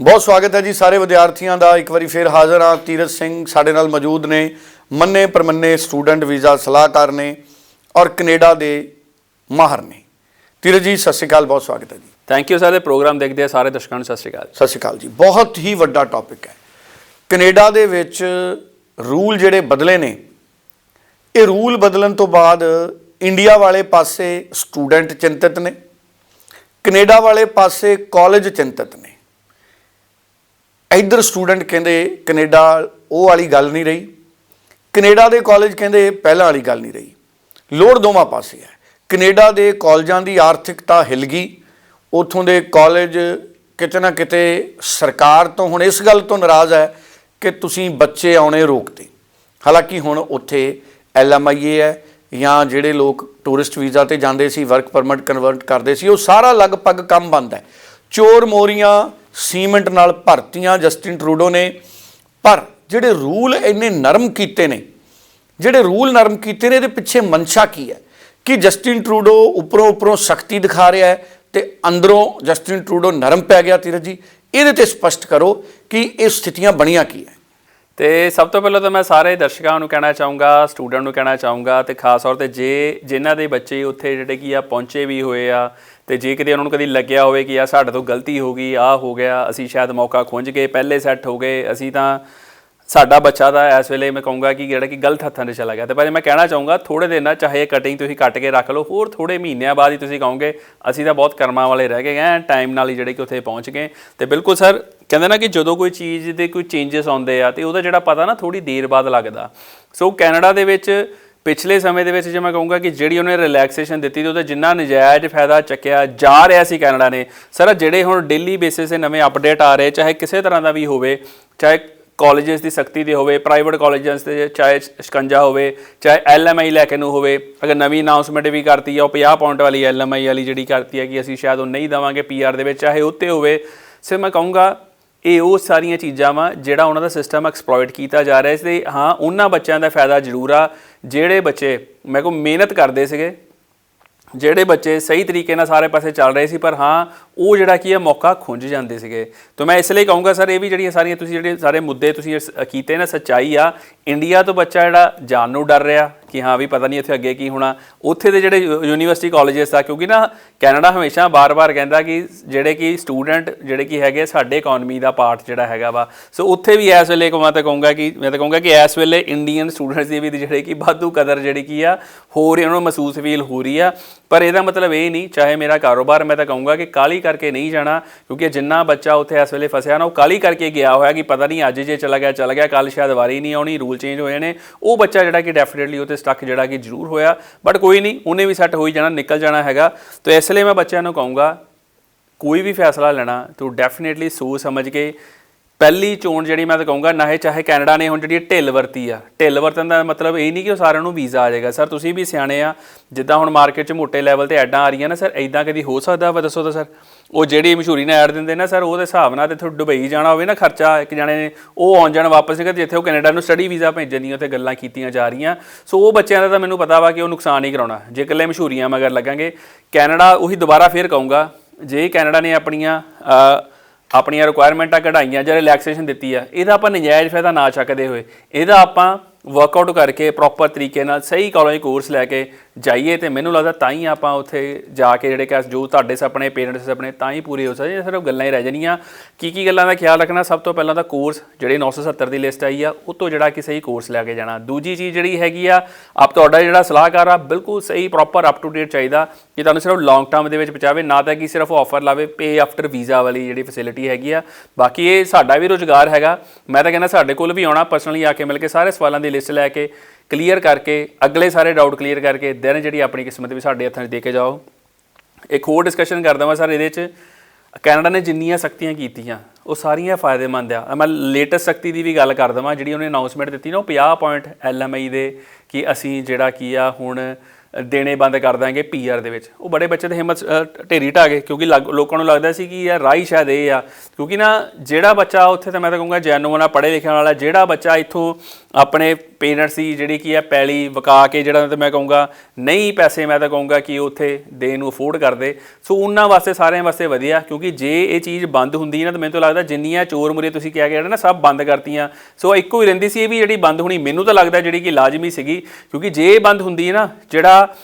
ਬਹੁਤ ਸਵਾਗਤ ਹੈ ਜੀ ਸਾਰੇ ਵਿਦਿਆਰਥੀਆਂ ਦਾ। ਇੱਕ ਵਾਰੀ ਫੇਰ ਹਾਜ਼ਰ ਹਾਂ। ਤੀਰਤ ਸਿੰਘ ਸਾਡੇ ਨਾਲ ਮੌਜੂਦ ਨੇ। ਮੰਨੇ ਪ੍ਰਮੰਨੇ ਸਟੂਡੈਂਟ ਵੀਜ਼ਾ ਸਲਾਹਕਾਰ ਨੇ ਔਰ ਕੈਨੇਡਾ ਦੇ ਮਾਹਰ ਨੇ। ਤੀਰਤ ਜੀ ਸਤਿ ਸ਼੍ਰੀ ਅਕਾਲ। ਬਹੁਤ ਸਵਾਗਤ ਹੈ ਜੀ। ਥੈਂਕ ਯੂ ਸਰ ਪ੍ਰੋਗਰਾਮ ਦੇਖਦੇ ਆ ਸਾਰੇ ਦਰਸ਼ਕਾਂ ਨੂੰ। ਸਤਿ ਸ਼੍ਰੀ ਅਕਾਲ ਸਤਿ ਸ਼੍ਰੀ ਅਕਾਲ ਜੀ। ਬਹੁਤ ਹੀ ਵੱਡਾ ਟੌਪਿਕ ਹੈ। ਕੈਨੇਡਾ ਦੇ ਵਿੱਚ ਰੂਲ ਜਿਹੜੇ ਬਦਲੇ ਨੇ ਇਹ ਰੂਲ ਬਦਲਣ ਤੋਂ ਬਾਅਦ ਇੰਡੀਆ ਵਾਲੇ ਪਾਸੇ ਸਟੂਡੈਂਟ ਚਿੰਤਤ ਨੇ। ਕੈਨੇਡਾ ਵਾਲੇ ਪਾਸੇ ਕਾਲਜ ਚਿੰਤਤ ਨੇ। ਇੱਧਰ ਸਟੂਡੈਂਟ ਕਹਿੰਦੇ ਕੈਨੇਡਾ ਉਹ ਵਾਲੀ ਗੱਲ ਨਹੀਂ ਰਹੀ। ਕੈਨੇਡਾ ਦੇ ਕਾਲਜ ਕਹਿੰਦੇ ਪਹਿਲਾਂ ਵਾਲੀ ਗੱਲ ਨਹੀਂ ਰਹੀ। ਲੋੜ ਦੋਵਾਂ ਪਾਸੇ ਹੈ। ਕੈਨੇਡਾ ਦੇ ਕਾਲਜਾਂ ਦੀ ਆਰਥਿਕਤਾ ਹਿਲ ਗਈ। ਉਥੋਂ ਦੇ ਕਾਲਜ ਕਿਤੇ ਨਾ ਕਿਤੇ ਸਰਕਾਰ ਤੋਂ ਹੁਣ ਇਸ ਗੱਲ ਤੋਂ ਨਾਰਾਜ਼ ਹੈ ਕਿ ਤੁਸੀਂ ਬੱਚੇ ਆਉਣੇ ਰੋਕਦੇ ਹਾਲਾਂਕਿ ਹੁਣ ਉੱਥੇ ਐਲਐਮਆਈਏ ਹੈ ਜਾਂ ਜਿਹੜੇ ਲੋਕ ਟੂਰਿਸਟ ਵੀਜ਼ਾ ਤੇ ਜਾਂਦੇ ਸੀ, ਵਰਕ ਪਰਮਿਟ ਕਨਵਰਟ ਕਰਦੇ ਸੀ, ਉਹ ਸਾਰਾ ਲਗਭਗ ਕੰਮ ਬੰਦ ਹੈ। ਚੋਰ ਮੋਰੀਆਂ ਸੀਮੈਂਟ ਨਾਲ ਭਰਤੀਆਂ ਜਸਟਿਨ ਟਰੂਡੋ ਨੇ। ਪਰ ਜਿਹੜੇ ਰੂਲ ਇੰਨੇ ਨਰਮ ਕੀਤੇ ਨੇ, ਜਿਹੜੇ ਰੂਲ ਨਰਮ ਕੀਤੇ ਨੇ, ਇਹਦੇ ਪਿੱਛੇ ਮਨਸ਼ਾ ਕੀ ਹੈ? ਕਿ ਜਸਟਿਨ ਟਰੂਡੋ ਉੱਪਰੋਂ ਉੱਪਰੋਂ ਸ਼ਕਤੀ ਦਿਖਾ ਰਿਹਾ ਹੈ ਤੇ ਅੰਦਰੋਂ ਜਸਟਿਨ ਟਰੂਡੋ ਨਰਮ ਪੈ ਗਿਆ ਤੀਰਤ ਜੀ। ਇਹਦੇ ਤੇ ਸਪਸ਼ਟ ਕਰੋ ਕਿ ਇਹ ਸਥਿਤੀਆਂ ਬਣੀਆਂ ਕੀ ਹੈ? ਤੇ ਸਭ ਤੋਂ ਪਹਿਲਾਂ ਤਾਂ ਮੈਂ ਸਾਰੇ ਦਰਸ਼ਕਾਂ ਨੂੰ ਕਹਿਣਾ ਚਾਹੂੰਗਾ, ਸਟੂਡੈਂਟ ਨੂੰ ਕਹਿਣਾ ਚਾਹੂੰਗਾ ਤੇ ਖਾਸ ਤੌਰ ਤੇ ਜੇ ਜਿਨ੍ਹਾਂ ਦੇ ਬੱਚੇ ਉੱਥੇ ਜਿਹੜੇ ਕੀ ਆ ਪਹੁੰਚੇ ਵੀ ਹੋਏ ਆ ਤੇ ਜੇ ਕਿਤੇ ਉਹਨਾਂ ਨੂੰ ਕਦੀ ਲੱਗਿਆ ਹੋਵੇ ਕਿ ਆ ਸਾਡੇ ਤੋਂ ਗਲਤੀ ਹੋ ਗਈ, ਆ ਹੋ ਗਿਆ, ਅਸੀਂ ਸ਼ਾਇਦ ਮੌਕਾ ਖੁੰਝ ਗਏ, ਪਹਿਲੇ ਸੈੱਟ ਹੋ ਗਏ, ਅਸੀਂ ਤਾਂ ਸਾਡਾ ਬੱਚਾ ਦਾ ਇਸ ਵੇਲੇ ਮੈਂ ਕਹੂੰਗਾ ਕਿ ਜਿਹੜਾ ਕਿ ਗਲਤ ਹੱਥਾਂ 'ਚ ਚਲਾ ਗਿਆ। ਤੇ ਪਰ ਮੈਂ ਕਹਿਣਾ ਚਾਹੂੰਗਾ ਥੋੜੇ ਦਿਨਾਂ ਚਾਹੇ ਕਟਿੰਗ ਤੁਸੀਂ ਕੱਟ ਕੇ ਰੱਖ ਲਓ, ਹੋਰ ਥੋੜੇ ਮਹੀਨਿਆਂ ਬਾਅਦ ਹੀ ਤੁਸੀਂ ਕਹੋਗੇ, ਅਸੀਂ ਤਾਂ ਬਹੁਤ ਕਰਮਾਂ ਵਾਲੇ ਰਹਿ ਗਏ, ਐ ਟਾਈਮ ਨਾਲ ਹੀ ਜਿਹੜੇ ਕਿ ਉੱਥੇ ਪਹੁੰਚ ਗਏ। ਤੇ ਬਿਲਕੁਲ ਸਰ ਕਹਿੰਦੇ ਨਾ ਕਿ ਜਦੋਂ ਕੋਈ ਚੀਜ਼ ਦੇ ਕੋਈ ਚੇਂਜਸ ਆਉਂਦੇ ਆ ਤੇ ਉਹਦਾ ਜਿਹੜਾ ਪਤਾ ਨਾ ਥੋੜੀ ਦੇਰ ਬਾਅਦ ਲੱਗਦਾ। ਸੋ ਕੈਨੇਡਾ ਦੇ ਵਿੱਚ ਪਿਛਲੇ ਸਮੇਂ ਦੇ ਵਿੱਚ ਜੇ ਮੈਂ ਕਹੂੰਗਾ ਕਿ ਜਿਹੜੀ ਉਹਨੇ ਰਿਲੈਕਸੇਸ਼ਨ ਦਿੱਤੀ ਤੇ ਉਹਦਾ ਜਿੰਨਾ ਨਜਾਇਜ਼ ਫਾਇਦਾ ਚੱਕਿਆ ਜਾ ਰਿਹਾ ਸੀ ਕੈਨੇਡਾ ਨੇ, ਸਰ ਜਿਹੜੇ ਹੁਣ ਡੇਲੀ ਬੇਸਿਸ ਤੇ ਨਵੇਂ ਅਪਡੇਟ ਆ ਰਹੇ, ਚਾਹੇ ਕਿਸੇ ਤਰ੍ਹਾਂ ਦਾ ਵੀ ਹੋਵੇ, ਚਾਹੇ ਕਾਲਜਸ ਦੀ ਸਖਤੀ ਦੇ ਹੋਵੇ ਪ੍ਰਾਈਵੇਟ ਕਾਲਜਸ ਤੇ ਚਾਹੇ ਸ਼ਿਕੰਜਾ ਹੋਵੇ, ਚਾਹੇ ਐਲਐਮਆਈ ਲੈ ਕੇ ਨੂੰ ਹੋਵੇ, ਅਗਰ ਨਵੀਂ ਅਨਾਉਂਸਮੈਂਟ ਵੀ ਕਰਤੀ ਆ, ਉਹ 50 ਪੁਆਇੰਟ ਵਾਲੀ ਐਲਐਮਆਈ ਵਾਲੀ ਜਿਹੜੀ ਕਰਤੀ ਹੈ ਕਿ ਅਸੀਂ ਸ਼ਾਇਦ ਉਹ ਨਹੀਂ ਦਵਾਂਗੇ ਪੀਆਰ ਦੇ ਵਿੱਚ, ਚਾਹੇ ਉੱਤੇ ਹੋਵੇ। ਸਿਰ ਮੈਂ ਕਹੂੰਗਾ ਇਹ ਉਹ ਸਾਰੀਆਂ ਚੀਜ਼ਾਂ ਵਾ ਜਿਹੜਾ ਉਹਨਾਂ ਦਾ ਸਿਸਟਮ ਐਕਸਪਲੋਇਟ ਕੀਤਾ ਜਾ ਰਿਹਾ ਸੀ ਤੇ ਹਾਂ, ਉਹਨਾਂ ਬੱਚਿਆਂ ਦਾ ਫਾਇਦਾ ਜ਼ਰੂਰ ਆ। ਜਿਹੜੇ ਬੱਚੇ ਮੈਂ ਕੋ ਮਿਹਨਤ ਕਰਦੇ ਸੀਗੇ, ਜਿਹੜੇ ਬੱਚੇ ਸਹੀ ਤਰੀਕੇ ਨਾਲ ਸਾਰੇ ਪਾਸੇ ਚੱਲ ਰਹੇ ਸੀ, ਪਰ ਹਾਂ, ਉਹ ਜਿਹੜਾ ਕੀ ਹੈ ਮੌਕਾ ਖੁੰਝ ਜਾਂਦੇ ਸੀਗੇ। ਤਾਂ ਮੈਂ ਇਸ ਲਈ ਕਹੂੰਗਾ, ਸਰ, ਇਹ ਵੀ ਜਿਹੜੀਆਂ ਸਾਰੀਆਂ ਤੁਸੀਂ ਜਿਹੜੇ ਸਾਰੇ ਮੁੱਦੇ ਤੁਸੀਂ ਕੀਤੇ ਨਾ, ਸੱਚਾਈ ਆ। ਇੰਡੀਆ ਤੋਂ ਬੱਚਾ ਜਿਹੜਾ ਜਾਣ ਨੂੰ ਡਰ ਰਿਹਾ। ਕਿ ਹਾਂ ਵੀ ਪਤਾ ਨਹੀਂ ਇੱਥੇ ਅੱਗੇ ਕੀ ਹੋਣਾ। ਉੱਥੇ ਦੇ ਜਿਹੜੇ ਯੂ- ਯੂਨੀਵਰਸਿਟੀ ਕਾਲਜਸ ਆ, ਕਿਉਂਕਿ ਨਾ ਕੈਨੇਡਾ ਹਮੇਸ਼ਾ ਬਾਰ-ਬਾਰ ਕਹਿੰਦਾ ਕਿ ਜਿਹੜੇ ਕਿ ਸਟੂਡੈਂਟ, ਜਿਹੜੇ ਕਿ ਹੈਗੇ ਸਾਡੇ ਇਕਨੋਮੀ ਦਾ ਪਾਰਟ ਜਿਹੜਾ ਹੈਗਾ ਵਾ। ਸੋ ਉੱਥੇ ਵੀ ਇਸ ਵੇਲੇ ਕੋ ਮੈਂ ਤਾਂ ਕਹੂੰਗਾ ਕਿ, ਮੈਂ ਤਾਂ ਕਹੂੰਗਾ ਕਿ ਇਸ ਵੇਲੇ ਇੰਡੀਅਨ ਸਟੂਡੈਂਟਸ ਦੀ ਵੀ ਜਿਹੜੇ ਕਿ ਵਾਧੂ ਕਦਰ ਜਿਹੜੀ ਕੀ ਆ, ਹੋ ਰਹੀ ਉਹਨਾਂ ਨੂੰ ਮਹਿਸੂਸ ਫੀਲ ਹੋ ਰਹੀ ਆ। ਪਰ ਇਹਦਾ ਮਤਲਬ ਇਹ ਨਹੀਂ, ਚਾਹੇ ਮੇਰਾ ਕਾਰੋਬਾਰ ਮੈਂ ਤਾਂ ਕਹੂੰਗਾ ਕਿ ਕਾਲੀ ਕਰਕੇ ਨਹੀਂ ਜਾਣਾ, ਕਿਉਂਕਿ ਜਿੰਨਾ ਬੱਚਾ ਉੱਥੇ ਇਸ ਵੇਲੇ ਫਸਿਆ ਨਾ, ਉਹ ਕਾਲੀ ਕਰਕੇ ਗਿਆ ਹੋਇਆ ਕਿ ਪਤਾ ਨਹੀਂ ਅੱਜ ਜੇ ਚਲਾ ਗਿਆ ਚਲਾ ਗਿਆ ਕੱਲ ਸ਼ਾਇਦ ਵਾਰੀ ਨਹੀਂ ਆਉਣੀ ਰੂਲ ਚੇਂਜ ਹੋਏ ਨੇ ਉਹ ਬੱਚਾ ਜਿਹੜਾ ਕਿ ਡੈਫੀਨਿਟਲੀ ਉੱਥੇ ਸਟਕ ਜਿਹੜਾ ਕਿ ਜ਼ਰੂਰ ਹੋਇਆ ਬਟ ਕੋਈ ਨਹੀਂ, ਉਹਨੇ ਵੀ ਸੈੱਟ ਹੋਈ ਜਾਣਾ, ਨਿਕਲ ਜਾਣਾ ਹੈਗਾ। ਤਾਂ ਇਸ ਲਈ ਮੈਂ ਬੱਚਿਆਂ ਨੂੰ ਕਹੂੰਗਾ, ਕੋਈ ਵੀ ਫੈਸਲਾ ਲੈਣਾ, ਤੂੰ ਡੈਫੀਨਿਟਲੀ ਸੋਚ ਸਮਝ ਕੇ ਪਹਿਲੀ ਚੋਣ ਜਿਹੜੀ ਮੈਂ ਤਾਂ ਕਹੂੰਗਾ, ਨਾ ਇਹ ਚਾਹੇ ਕੈਨੇਡਾ ਨੇ, ਹੁਣ ਜਿਹੜੀ ਢਿੱਲ ਵਰਤੀ ਆ। ਢਿੱਲ ਵਰਤਣ ਦਾ ਮਤਲਬ ਇਹ ਨਹੀਂ ਕਿ ਉਹ ਸਾਰਿਆਂ ਨੂੰ ਵੀਜ਼ਾ ਆ ਜਾਏਗਾ। ਸਰ, ਤੁਸੀਂ ਵੀ ਸਿਆਣੇ ਆ, ਜਿੱਦਾਂ ਹੁਣ ਮਾਰਕੀਟ 'ਚ ਮੋਟੇ ਲੈਵਲ ਤੇ ਐਡਾਂ ਆ ਰਹੀਆਂ ਨਾ, ਸਰ ਐਦਾਂ ਕਦੀ ਹੋ ਸਕਦਾ ਵਾ? ਦੱਸੋ ਤਾਂ ਸਰ। ਉਹ ਜਿਹੜੀ ਮਸ਼ਹੂਰੀ ਨਾਲ ਐਡ ਦਿੰਦੇ ਨਾ ਸਰ ਉਹਦੇ ਹਿਸਾਬ ਨਾਲ ਤੇ ਇੱਥੋਂ ਦੁਬਈ ਜਾਣਾ ਹੋਵੇ ਨਾ ਖਰਚਾ, ਇੱਕ ਜਾਣੇ ਨੇ ਉਹ ਆਉਣ ਜਾਣ ਵਾਪਸ ਸੀਗਾ ਜਿੱਥੇ ਉਹ ਕੈਨੇਡਾ ਨੂੰ ਸਟੱਡੀ ਵੀਜ਼ਾ ਭੇਜਣ ਦੀਆਂ ਉੱਥੇ ਗੱਲਾਂ ਕੀਤੀਆਂ ਜਾ ਰਹੀਆਂ। ਸੋ ਉਹ ਬੱਚਿਆਂ ਦਾ ਤਾਂ ਮੈਨੂੰ ਪਤਾ ਵਾ ਕਿ ਉਹ ਨੁਕਸਾਨ ਹੀ ਕਰਾਉਣਾ। ਜੇ ਇਕੱਲੇ ਮਸ਼ਹੂਰੀਆਂ ਮਗਰ ਲੱਗਾਂਗੇ, ਕੈਨੇਡਾ ਉਹੀ ਦੁਬਾਰਾ ਫੇਰ ਕਹੂੰਗਾ, ਜੇ ਕੈਨੇਡਾ ਨੇ ਆਪਣੀਆਂ ਆਪਣੀਆਂ ਰਿਕੁਆਇਰਮੈਂਟਾਂ ਕਢਾਈਆਂ ਜਾਂ ਰਿਲੈਕਸੇਸ਼ਨ ਦਿੱਤੀ ਆ, ਇਹਦਾ ਆਪਾਂ ਨਜਾਇਜ਼ ਫਾਇਦਾ ਨਾ ਚੱਕਦੇ ਹੋਏ। ਇਹਦਾ ਆਪਾਂ ਵਰਕਆਊਟ ਕਰਕੇ ਪ੍ਰੋਪਰ ਤਰੀਕੇ ਨਾਲ ਸਹੀ ਕਾਲਜ ਕੋਰਸ ਲੈ ਕੇ ਜਾਈਏ ਤੇ ਮੈਨੂੰ ਲੱਗਦਾ ਤਾਂ ਹੀ ਆਪਾਂ ਉੱਥੇ ਜਾ ਕੇ ਜਿਹੜੇ ਕਿ ਜੋ ਤੁਹਾਡੇ ਸੁਪਨੇ ਪੇਰੈਂਟਸ ਸੁਪਨੇ ਤਾਂ ਹੀ ਪੂਰੇ ਹੋ ਸਕਦੇ ਸਿਰਫ ਗੱਲਾਂ ਹੀ ਰਹਿ ਜਾਣੀਆਂ। ਕੀ ਕੀ ਗੱਲਾਂ ਦਾ ਖਿਆਲ ਰੱਖਣਾ? ਸਭ ਤੋਂ ਪਹਿਲਾਂ ਤਾਂ ਕੋਰਸ ਜਿਹੜੇ 970 ਦੀ ਲਿਸਟ ਆਈ ਆ, ਉਹ ਤੋਂ ਜਿਹੜਾ ਕਿ ਸਹੀ ਕੋਰਸ ਲੈ ਕੇ ਜਾਣਾ। ਦੂਜੀ ਚੀਜ਼ ਜਿਹੜੀ ਹੈਗੀ ਆ, ਆਪ ਤੁਹਾਡਾ ਜਿਹੜਾ ਸਲਾਹਕਾਰ ਆ, ਬਿਲਕੁਲ ਸਹੀ ਪ੍ਰੋਪਰ ਅਪ ਟੂ ਡੇਟ ਚਾਹੀਦਾ ਕਿ ਤੁਹਾਨੂੰ ਸਿਰਫ ਲੌਂਗ ਟਰਮ ਦੇ ਵਿੱਚ ਪਹੁੰਚਾਵੇ ਨਾ ਤਾਂ ਕਿ ਸਿਰਫ ਆਫਰ ਲਾਵੇ ਪੇ ਆਫਟਰ ਵੀਜ਼ਾ ਵਾਲੀ ਜਿਹੜੀ ਫੈਸਿਲਿਟੀ ਹੈਗੀ ਆ। ਬਾਕੀ ਇਹ ਸਾਡਾ ਵੀ ਰੋਜ਼ਗਾਰ ਹੈਗਾ। ਮੈਂ ਤਾਂ ਕਹਿੰਦਾ ਸਾਡੇ ਕੋਲ ਵੀ ਆਉਣਾ ਪਰਸਨਲੀ ਆ ਕੇ ਮਿਲ ਕੇ ਸਾਰੇ ਸਵਾਲਾਂ ਦੀ ਲਿਸਟ ਲੈ ਕੇ। ਕਲੀਅਰ ਕਰਕੇ, ਅਗਲੇ ਸਾਰੇ ਡਾਊਟ ਕਲੀਅਰ ਕਰਕੇ ਦੈਨ ਜਿਹੜੀ ਆਪਣੀ ਕਿਸਮਤ ਵੀ ਸਾਡੇ ਹੱਥਾਂ 'ਚ ਦੇ ਕੇ ਜਾਓ। ਇੱਕ ਹੋਰ ਡਿਸਕਸ਼ਨ ਕਰਦਾ ਮੈਂ ਸਰ ਇਹਦੇ 'ਚ। ਕੈਨੇਡਾ ਨੇ ਜਿੰਨੀਆਂ ਸਖਤੀਆਂ ਕੀਤੀਆਂ, ਉਹ ਸਾਰੀਆਂ ਫਾਇਦੇਮੰਦ ਆ। ਮੈਂ ਲੇਟੈਸਟ ਸਖਤੀ ਦੀ ਵੀ ਗੱਲ ਕਰ ਦਵਾਂ ਜਿਹੜੀ ਉਹਨੇ ਅਨਾਉਂਸਮੈਂਟ ਦਿੱਤੀ ਨਾ, ਉਹ 50 ਪੁਆਇੰਟ ਐਲਐਮਆਈ ਦੇ ਕਿ ਅਸੀਂ ਜਿਹੜਾ ਕੀ ਆ, ਹੁਣ ਦੇਣੇ ਬੰਦ ਕਰ ਦਾਂਗੇ ਪੀਆਰ ਦੇ ਵਿੱਚ। ਉਹ ਬੜੇ ਬੱਚੇ ਤੇ ਹਿੰਮਤ ਢੇਰੀ ਢਾ ਗਏ, ਕਿਉਂਕਿ ਲੱਗ- ਲੋਕਾਂ ਨੂੰ ਲੱਗਦਾ ਸੀ ਕਿ ਯਾਰ ਰਾਈ ਸ਼ਾਇਦ ਇਹ ਆ। ਕਿਉਂਕਿ ਨਾ, ਜਿਹੜਾ ਬੱਚਾ ਉੱਥੇ ਤਾਂ ਮੈਂ ਤਾਂ ਕਹੂੰਗਾ ਜੈਨੂਨ ਆ, ਪੜ੍ਹੇ ਲਿਖਣ ਵਾਲਾ, ਜਿਹੜਾ ਬੱਚਾ ਇੱਥੋਂ ਆਪਣੇ ਪੇਰੈਂਟਸ ਸੀ, ਜਿਹੜੀ ਕੀ ਆ ਪੈਲੀ ਵਕਾ ਕੇ ਜਿਹੜਾ ਤੇ ਮੈਂ ਕਹੂੰਗਾ, ਨਹੀਂ ਪੈਸੇ ਮੈਂ ਤਾਂ ਕਹੂੰਗਾ ਕਿ ਉੱਥੇ ਦੇਣ ਨੂੰ ਅਫੋਰਡ ਕਰਦੇ। ਸੋ ਉਹਨਾਂ ਵਾਸਤੇ, ਸਾਰਿਆਂ ਵਾਸਤੇ ਵਧੀਆ, ਕਿਉਂਕਿ ਜੇ ਇਹ ਚੀਜ਼ ਬੰਦ ਹੁੰਦੀ ਨਾ, ਤਾਂ ਮੈਨੂੰ ਤਾਂ ਲੱਗਦਾ ਜਿੰਨੀਆਂ ਚੋਰ ਮੁਰੇ ਤੁਸੀਂ ਕਿਹਾ ਗਿਆ ਨਾ, ਸਭ ਬੰਦ ਕਰਤੀਆਂ। ਸੋ ਇੱਕੋ ਹੀ ਰਹਿੰਦੀ ਸੀ, ਇਹ ਵੀ ਜਿਹੜੀ ਬੰਦ ਹੋਣੀ, ਮੈਨੂੰ ਤਾਂ ਲੱਗਦਾ ਜਿਹੜੀ ਕਿ ਲਾਜ਼ਮੀ ਸੀਗੀ, ਕਿਉਂਕਿ ਜੇ ਇਹ ਬੰਦ ਹੁੰਦੀ ਹੈ ਨਾ, ਜਿਹੜਾ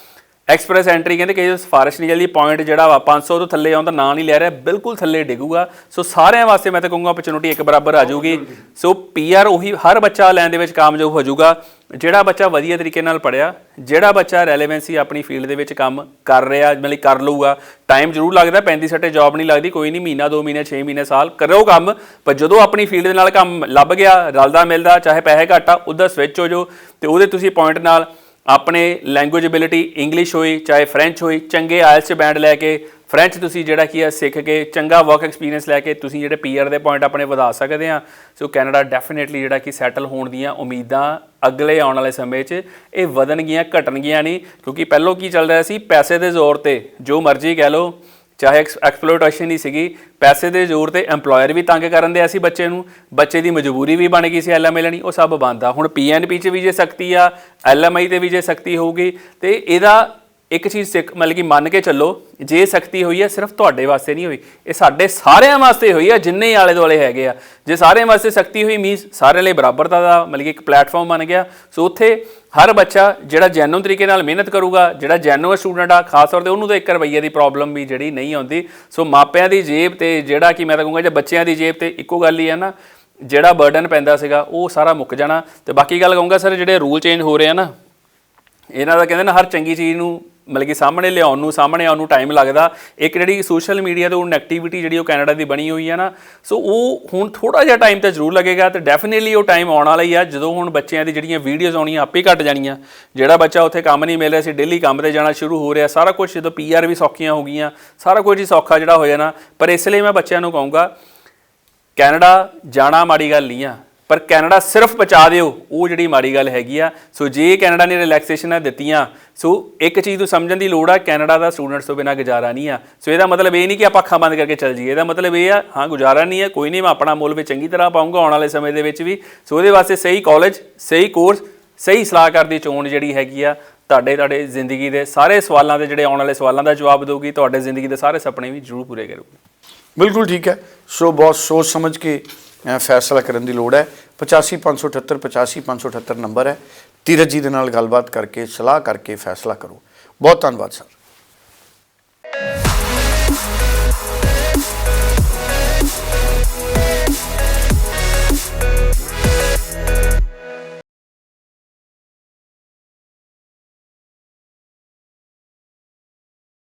ਐਕਸਪ੍ਰੈਸ ਐਂਟਰੀ ਕਹਿੰਦੇ ਕਿ ਸਿਫਾਰਿਸ਼ ਨਹੀਂ ਜਲਦੀ ਪੁਆਇੰਟ ਜਿਹੜਾ ਵਾ 500 ਤੋਂ ਥੱਲੇ ਆਉਂਦਾ ਨਾਂ ਨਹੀਂ ਲੈ ਰਿਹਾ, ਬਿਲਕੁਲ ਥੱਲੇ ਡਿੱਗੂਗਾ। ਸੋ ਸਾਰਿਆਂ ਵਾਸਤੇ ਮੈਂ ਤਾਂ ਕਹੂੰਗਾ opportunity ਇੱਕ ਬਰਾਬਰ ਆ ਜਾਊਗੀ। ਸੋ ਪੀਆਰ ਉਹੀ ਹਰ ਬੱਚਾ ਲੈਣ ਦੇ ਵਿੱਚ ਕਾਮਯਾਬ ਹੋ ਜਾਊਗਾ। ਜਿਹੜਾ ਬੱਚਾ ਵਧੀਆ ਤਰੀਕੇ ਨਾਲ ਪੜਿਆ ਜਿਹੜਾ ਬੱਚਾ ਰੈਲੇਵੈਂਸੀ ਆਪਣੀ ਫੀਲਡ ਦੇ ਵਿੱਚ ਕੰਮ ਕਰ ਰਿਹਾ, ਮਤਲਬ ਕਰ ਲਊਗਾ ਟਾਈਮ ਜ਼ਰੂਰ ਲੱਗਦਾ 35 ਸੱਟੇ ਜੌਬ ਨਹੀਂ ਲੱਗਦੀ, ਕੋਈ ਨਹੀਂ ਮਹੀਨਾ 2 ਮਹੀਨੇ 6 ਮਹੀਨੇ, ਸਾਲ ਕਰੋ ਕੰਮ। ਪਰ ਜਦੋਂ ਆਪਣੀ ਫੀਲਡ ਦੇ ਨਾਲ ਕੰਮ ਲੱਭ ਗਿਆ, ਰਲਦਾ ਮਿਲਦਾ, ਚਾਹੇ ਪੈਸੇ ਘੱਟ ਆ ਉਹਦਾ ਸਵਿਚ ਹੋ ਜਾਓ ਤੇ ਉਹਦੇ ਤੁਸੀਂ ਪੁਆਇੰਟ ਨਾਲ ਆਪਣੇ ਲੈਂਗੁਏਜ ਐਬਿਲਿਟੀ ਇੰਗਲਿਸ਼ ਹੋਈ, ਚਾਹੇ ਫ੍ਰੈਂਚ ਹੋਈ, ਚੰਗੇ ਆਇਲਸ ਚ ਬੈਂਡ ਲੈ ਕੇ ਫ੍ਰੈਂਚ ਤੁਸੀਂ ਜਿਹੜਾ ਕੀ ਆ, ਸਿੱਖ ਕੇ, ਚੰਗਾ ਵਰਕ ਐਕਸਪੀਰੀਅੰਸ ਲੈ ਕੇ ਤੁਸੀਂ ਜਿਹੜੇ ਪੀਆਰ ਦੇ ਪੁਆਇੰਟ ਆਪਣੇ ਵਧਾ ਸਕਦੇ ਆ। ਸੋ ਕੈਨੇਡਾ ਡੈਫੀਨਿਟਲੀ ਜਿਹੜਾ ਕਿ ਸੈਟਲ ਹੋਣ ਦੀਆਂ ਉਮੀਦਾਂ ਅਗਲੇ ਆਉਣ ਵਾਲੇ ਸਮੇਂ 'ਚ ਇਹ ਵਧਣਗੀਆਂ, ਘਟਣਗੀਆਂ ਨਹੀਂ, ਕਿਉਂਕਿ ਪਹਿਲਾਂ ਕੀ ਚੱਲ ਰਿਹਾ ਸੀ, ਪੈਸੇ ਦੇ ਜ਼ੋਰ ਤੇ, ਜੋ ਮਰਜ਼ੀ ਕਹਿ ਲਓ ਚਾਹੇ ਐਕਸਪਲੋਇਟੇਸ਼ਨ ਹੀ ਸੀਗੀ, ਪੈਸੇ ਦੇ ਜ਼ੋਰ ਤੇ EMPLOYER ਵੀ ਤੰਗ ਕਰਨ ਦੇ ਸੀ ਬੱਚੇ ਨੂੰ, ਬੱਚੇ ਦੀ ਮਜਬੂਰੀ ਵੀ ਬਣ ਗਈ ਸੀ ਐਲਐਮਆਈ ਲੈਣੀ, ਉਹ ਸਭ ਬੰਦ ਆ। ਹੁਣ ਪੀਐਨਪੀ 'ਚ ਵੀ ਜੇ ਸਖਤੀ ਆ ਐਲਐਮਆਈ ਤੇ ਵੀ ਜੇ ਸਖਤੀ ਹੋਊਗੀ, ਤੇ ਇਹਦਾ ਇੱਕ ਚੀਜ਼ ਸਿੱਖ ਮਤਲਬ ਕਿ ਮੰਨ ਕੇ ਚੱਲੋ ਜੇ ਸਖਤੀ ਹੋਈ ਹੈ, ਸਿਰਫ ਤੁਹਾਡੇ ਵਾਸਤੇ ਨਹੀਂ ਹੋਈ। ਇਹ ਸਾਡੇ ਸਾਰਿਆਂ ਵਾਸਤੇ ਹੋਈ ਹੈ, ਜਿੰਨੇ ਆਲੇ ਦੁਆਲੇ ਹੈਗੇ ਆ। ਜੇ ਸਾਰਿਆਂ ਵਾਸਤੇ ਸਖਤੀ ਹੋਈ, ਮੀਨਸ ਸਾਰਿਆਂ ਲਈ ਬਰਾਬਰਤਾ ਦਾ ਮਤਲਬ ਕਿ ਇੱਕ ਪਲੇਟਫਾਰਮ ਬਣ ਗਿਆ। ਸੋ ਉੱਥੇ ਹਰ ਬੱਚਾ ਜਿਹੜਾ ਜੈਨੂਨ ਤਰੀਕੇ ਨਾਲ ਮਿਹਨਤ ਕਰੂਗਾ, ਜਿਹੜਾ ਜੈਨੂਨ ਸਟੂਡੈਂਟ ਆ, ਖਾਸ ਤੌਰ ਤੇ ਉਹਨੂੰ ਤਾਂ 1 ਰੁਪਈਏ ਦੀ ਪ੍ਰੋਬਲਮ ਵੀ ਜਿਹੜੀ ਨਹੀਂ ਆਉਂਦੀ। ਸੋ ਮਾਪਿਆਂ ਦੀ ਜੇਬ ਤੇ ਜਿਹੜਾ ਕਿ ਮੈਂ ਤਾਂ ਕਹੂੰਗਾ, ਜੇ ਬੱਚਿਆਂ ਦੀ ਜੇਬ ਤੇ ਇੱਕੋ ਗੱਲ ਹੀ ਹੈ ਨਾ, ਜਿਹੜਾ ਬਰਡਨ ਪੈਂਦਾ ਸੀਗਾ, ਉਹ ਸਾਰਾ ਮੁੱਕ ਜਾਣਾ। ਤੇ ਬਾਕੀ ਗੱਲ ਕਹੂੰਗਾ, ਸਰ, ਜਿਹੜੇ ਰੂਲ ਚੇਂਜ ਹੋ ਰਹੇ ਆ ਨਾ, ਇਹਨਾਂ ਦਾ ਕਹਿੰਦੇ ਨਾ ਹਰ ਚੰਗੀ ਚੀਜ਼ ਨੂੰ ਮਤਲਬ ਕਿ ਸਾਹਮਣੇ ਲਿਆਉਣ ਨੂੰ, ਸਾਹਮਣੇ ਆਉਣ ਨੂੰ ਟਾਈਮ ਲੱਗਦਾ। ਇੱਕ ਜਿਹੜੀ ਸੋਸ਼ਲ ਮੀਡੀਆ ਤੋਂ ਉਹ ਨੈਗੇਟਿਵਿਟੀ ਜਿਹੜੀ ਉਹ ਕੈਨੇਡਾ ਦੀ ਬਣੀ ਹੋਈ ਹੈ ਨਾ, ਸੋ ਉਹ ਹੁਣ ਥੋੜਾ ਜਿਹਾ ਟਾਈਮ ਤਾਂ ਜ਼ਰੂਰ ਲੱਗੇਗਾ ਤੇ ਡੈਫੀਨਿਟਲੀ ਉਹ ਟਾਈਮ ਆਉਣ ਵਾਲਾ ਹੀ ਆ। ਜਦੋਂ ਹੁਣ ਬੱਚਿਆਂ ਦੀ ਜਿਹੜੀਆਂ ਵੀਡੀਓਜ਼ ਆਉਣੀਆਂ ਆਪੇ ਘਟ ਜਾਣੀਆਂ। ਜਿਹੜਾ ਬੱਚਾ ਉੱਥੇ ਕੰਮ ਨਹੀਂ ਮਿਲ ਰਿਹਾ ਸੀ ਡੇਲੀ ਕੰਮ ਤੇ ਜਾਣਾ ਸ਼ੁਰੂ ਹੋ ਰਿਹਾ, ਸਾਰਾ ਕੁਝ ਜਦੋਂ ਪੀਆਰ ਵੀ ਸੌਖੀਆਂ ਹੋ ਗਈਆਂ, ਸਾਰਾ ਕੁਝ ਹੀ ਸੌਖਾ ਜਿਹੜਾ ਹੋ ਜਾਣਾ। ਪਰ ਇਸ ਲਈ ਮੈਂ ਬੱਚਿਆਂ ਨੂੰ ਕਹੂੰਗਾ ਕੈਨੇਡਾ ਜਾਣਾ ਮਾੜੀ ਗੱਲ ਨਹੀਂ ਆ। ਪਰ ਕੈਨੇਡਾ ਸਿਰਫ ਬਚਾ ਦਿਓ, ਉਹ ਜਿਹੜੀ ਮਾੜੀ ਗੱਲ ਹੈਗੀ ਆ। ਸੋ ਜੇ ਕੈਨੇਡਾ ਨੇ ਰਿਲੈਕਸੇਸ਼ਨਾਂ ਦਿੱਤੀਆਂ, ਸੋ ਇੱਕ ਚੀਜ਼ ਨੂੰ ਸਮਝਣ ਦੀ ਲੋੜ ਆ, ਕੈਨੇਡਾ ਦਾ ਸਟੂਡੈਂਟਸ ਤੋਂ ਬਿਨਾ ਗੁਜ਼ਾਰਾ ਨਹੀਂ ਆ। ਸੋ ਇਹਦਾ ਮਤਲਬ ਇਹ ਨਹੀਂ ਕਿ ਆਪਾਂ ਅੱਖਾਂ ਬੰਦ ਕਰਕੇ ਚੱਲ ਜਾਈਏ। ਇਹਦਾ ਮਤਲਬ ਇਹ ਆ, ਹਾਂ, ਗੁਜ਼ਾਰਾ ਨਹੀਂ ਹੈ ਕੋਈ ਨਹੀਂ, ਮੈਂ ਆਪਣਾ ਮੁੱਲ ਵੀ ਚੰਗੀ ਤਰ੍ਹਾਂ ਪਾਉਂਗਾ ਆਉਣ ਵਾਲੇ ਸਮੇਂ ਦੇ ਵਿੱਚ ਵੀ। ਸੋ ਉਹਦੇ ਵਾਸਤੇ ਸਹੀ ਕਾਲਜ ਸਹੀ ਕੋਰਸ ਸਹੀ ਸਲਾਹਕਾਰ ਦੀ ਚੋਣ ਜਿਹੜੀ ਹੈਗੀ ਆ, ਤੁਹਾਡੇ ਤੁਹਾਡੇ ਜ਼ਿੰਦਗੀ ਦੇ ਸਾਰੇ ਸਵਾਲਾਂ ਦੇ ਜਿਹੜੇ ਆਉਣ ਵਾਲੇ ਸਵਾਲਾਂ ਦਾ ਜਵਾਬ ਦੇਊਗੀ, ਤੁਹਾਡੇ ਜ਼ਿੰਦਗੀ ਦੇ ਸਾਰੇ ਸੁਪਨੇ ਵੀ ਜ਼ਰੂਰ ਪੂਰੇ ਕਰੂਗੀ। ਬਿਲਕੁਲ ਠੀਕ ਹੈ। ਸੋ ਬਹੁਤ ਸੋਚ ਸਮਝ ਕੇ ਫੈਸਲਾ ਕਰਨ ਦੀ ਲੋੜ ਹੈ। 85578 85578 ਨੰਬਰ ਹੈ। ਧੀਰਜ ਜੀ ਦੇ ਨਾਲ ਗੱਲਬਾਤ ਕਰਕੇ, ਸਲਾਹ ਕਰਕੇ ਫੈਸਲਾ ਕਰੋ। ਬਹੁਤ ਧੰਨਵਾਦ, ਸਰ।